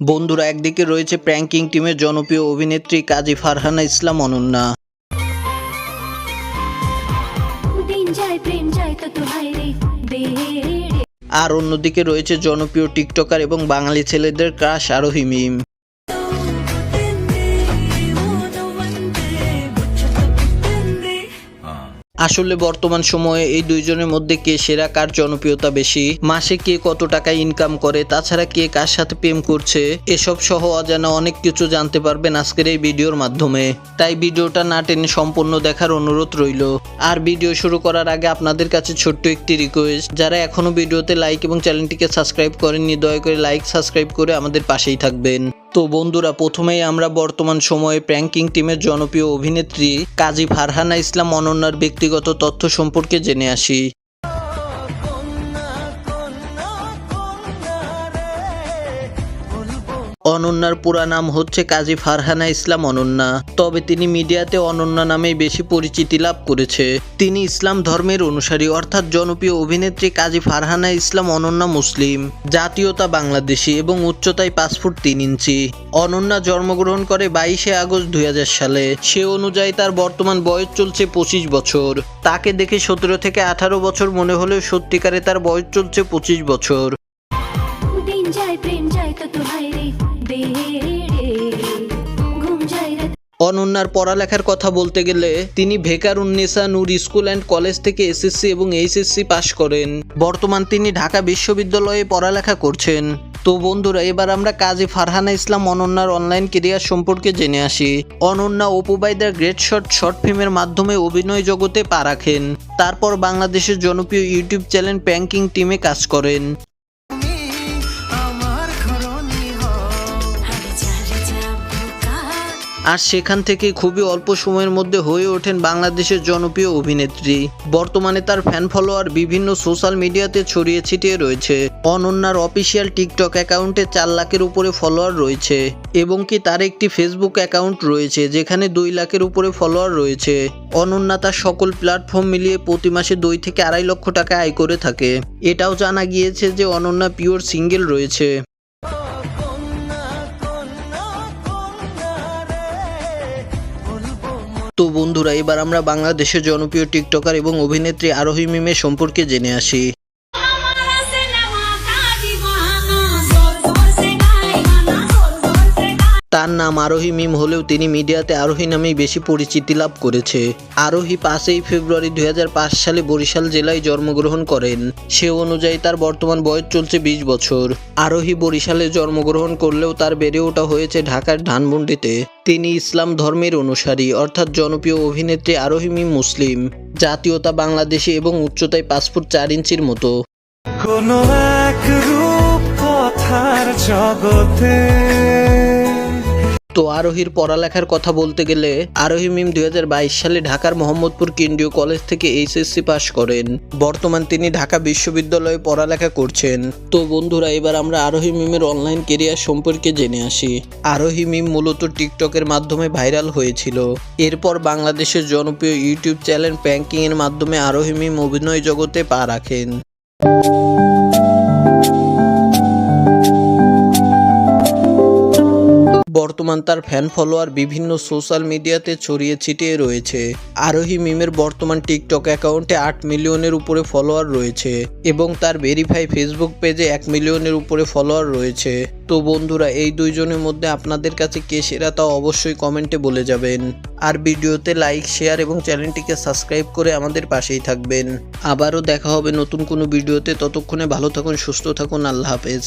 বন্ধুরা একদিকে রয়েছে প্র্যাঙ্কিং টিমের জনপ্রিয় অভিনেত্রী কাজী ফারহানা ইসলাম অনন্যা। আর অন্যদিকে রয়েছে জনপ্রিয় টিকটকার এবং বাঙালি ছেলেদের ক্রাশ আরোহী মিম। আসলে বর্তমান সময়ে এই দুইজনের মধ্যে কে সেরা, কার জনপ্রিয়তা বেশি, মাসে কে কত টাকা ইনকাম করে, তাছাড়া কে কার সাথে প্রেম করছে, এসব সহ অজানা অনেক কিছু জানতে পারবেন আজকের এই ভিডিওর মাধ্যমে। তাই ভিডিওটা না টেনে সম্পূর্ণ দেখার অনুরোধ রইল। আর ভিডিও শুরু করার আগে আপনাদের কাছে ছোট্ট একটি রিকোয়েস্ট যারা এখনও ভিডিওতে লাইক এবং চ্যানেলটিকে সাবস্ক্রাইব করেননি, দয়া করে লাইক সাবস্ক্রাইব করে আমাদের পাশেই থাকবেন। তো বন্ধুরা, প্রথমেই আমরা বর্তমান সময়ে প্র্যাঙ্কিং টিমের জনপ্রিয় অভিনেত্রী কাজী ফারহানা ইসলাম অনন্যার ব্যক্তিগত তথ্য সম্পর্কে জেনে আসি। অনন্যার পুরা নাম হচ্ছে কাজী ফারহানা ইসলাম অনন্যা। তবে তিনি মিডিয়াতে অনন্যা নামেই বেশি পরিচিতি লাভ করেছে। তিনি ইসলাম ধর্মের অনুসারী, অর্থাৎ জনপ্রিয় অভিনেত্রী কাজী ফারহানা ইসলাম অনন্যা মুসলিম। জাতীয়তা বাংলাদেশি এবং উচ্চতায় পাঁচ ফুট তিন ইঞ্চি। অনন্যা জন্মগ্রহণ করে বাইশে আগস্ট দুই হাজার সালে। সে অনুযায়ী তার বর্তমান বয়স চলছে পঁচিশ বছর। তাকে দেখে সতেরো থেকে আঠারো বছর মনে হলেও সত্যিকারে তার বয়স চলছে পঁচিশ বছর। অনন্যার পড়ালেখার কথা বলতে গেলে তিনি Viqarunnisa Noon school and college থেকে এসএসসি এবং এইচএসসি পাশ করেন। বর্তমান তিনি ঢাকা বিশ্ববিদ্যালয়ে পড়ালেখা করছেন। তো বন্ধুরা, এবার আমরা কাজী ফারহানা ইসলাম অনন্যার অনলাইন কেরিয়ার সম্পর্কে জেনে আসি। Ananya Apubhai the great shot short ফিল্মের মাধ্যমে অভিনয় জগতে পা রাখেন। তারপর বাংলাদেশের জনপ্রিয় ইউটিউব চ্যানেল প্যাঙ্কিং টিমে কাজ করেন। আর সেখান থেকে খুবই অল্প সময়ের মধ্যে হয়ে ওঠেন বাংলাদেশের জনপ্রিয় অভিনেত্রী। বর্তমানে তার ফ্যান ফলোয়ার বিভিন্ন সোশ্যাল মিডিয়াতে ছড়িয়ে ছিটিয়ে রয়েছে। অনন্যার অফিসিয়াল টিকটক অ্যাকাউন্টে চার লাখের উপরে ফলোয়ার রয়েছে এবং কি তার একটি ফেসবুক অ্যাকাউন্ট রয়েছে যেখানে দুই লাখের উপরে ফলোয়ার রয়েছে। অনন্যা তার সকল প্ল্যাটফর্ম মিলিয়ে প্রতি মাসে দুই থেকে আড়াই লক্ষ টাকা আয় করে থাকে। এটাও জানা গিয়েছে যে অনন্যা পিওর সিঙ্গেল রয়েছে। তো বন্ধুরা এবার আমরা বাংলাদেশের জনপ্রিয় টিকটকার এবং অভিনেত্রী আরোহী মিমের সম্পর্কে জেনে আসি। তার নাম আরোহী মিম হলেও তিনি মিডিয়াতে আরোহী নামেই বেশি পরিচিতি লাভ করেছে। আরোহী পাঁচই ফেব্রুয়ারি দুই হাজার পাঁচ সালে বরিশাল জেলায় জন্মগ্রহণ করেন। সে অনুযায়ী তার বর্তমান বয়স চলছে বিশ বছর। আরোহী বরিশালে জন্মগ্রহণ করলেও তার বেড়ে ওঠা হয়েছে ঢাকার ধানমন্ডিতে। তিনি ইসলাম ধর্মের অনুসারী, অর্থাৎ জনপ্রিয় অভিনেত্রী আরোহী মিম মুসলিম। জাতীয়তা বাংলাদেশী এবং উচ্চতায় ফুট চার ইঞ্চির মতো। কোন এক রূপ কথার জগতে তো আরোহীর পড়ালেখার কথা বলতে গেলে আরোহী মিম দুই হাজার বাইশ সালে ঢাকার মোহাম্মদপুর কেন্দ্রীয় কলেজ থেকে এইচএসসি পাশ করেন। বর্তমান তিনি ঢাকা বিশ্ববিদ্যালয়ে পড়ালেখা করছেন। তো বন্ধুরা, এবার আমরা আরোহী মিমের অনলাইন কেরিয়ার সম্পর্কে জেনে আসি। আরোহী মিম মূলত টিকটকের মাধ্যমে ভাইরাল হয়েছিল। এরপর বাংলাদেশের জনপ্রিয় ইউটিউব চ্যানেল প্যাঙ্কিং এর মাধ্যমে আরোহী মিম অভিনয় জগতে পা রাখেন। বর্তমান তার ফ্যান ফলোয়ার বিভিন্ন সোশ্যাল মিডিয়াতে ছড়িয়ে ছিটিয়ে রয়েছে। আরোহী মিমের বর্তমান টিকটক অ্যাকাউন্টে আট মিলিয়নের উপরে ফলোয়ার রয়েছে এবং তার ভেরিফাই ফেসবুক পেজে এক মিলিয়নের উপরে ফলোয়ার রয়েছে। তো বন্ধুরা, এই দুইজনের মধ্যে আপনাদের কাছে কে সেরা তা অবশ্যই কমেন্টে বলে যাবেন। আর ভিডিওতে লাইক শেয়ার এবং চ্যানেলটিকে সাবস্ক্রাইব করে আমাদের পাশেই থাকবেন। আবারও দেখা হবে নতুন কোনো ভিডিওতে। ততক্ষণে ভালো থাকুন, সুস্থ থাকুন। আল্লাহ হাফেজ।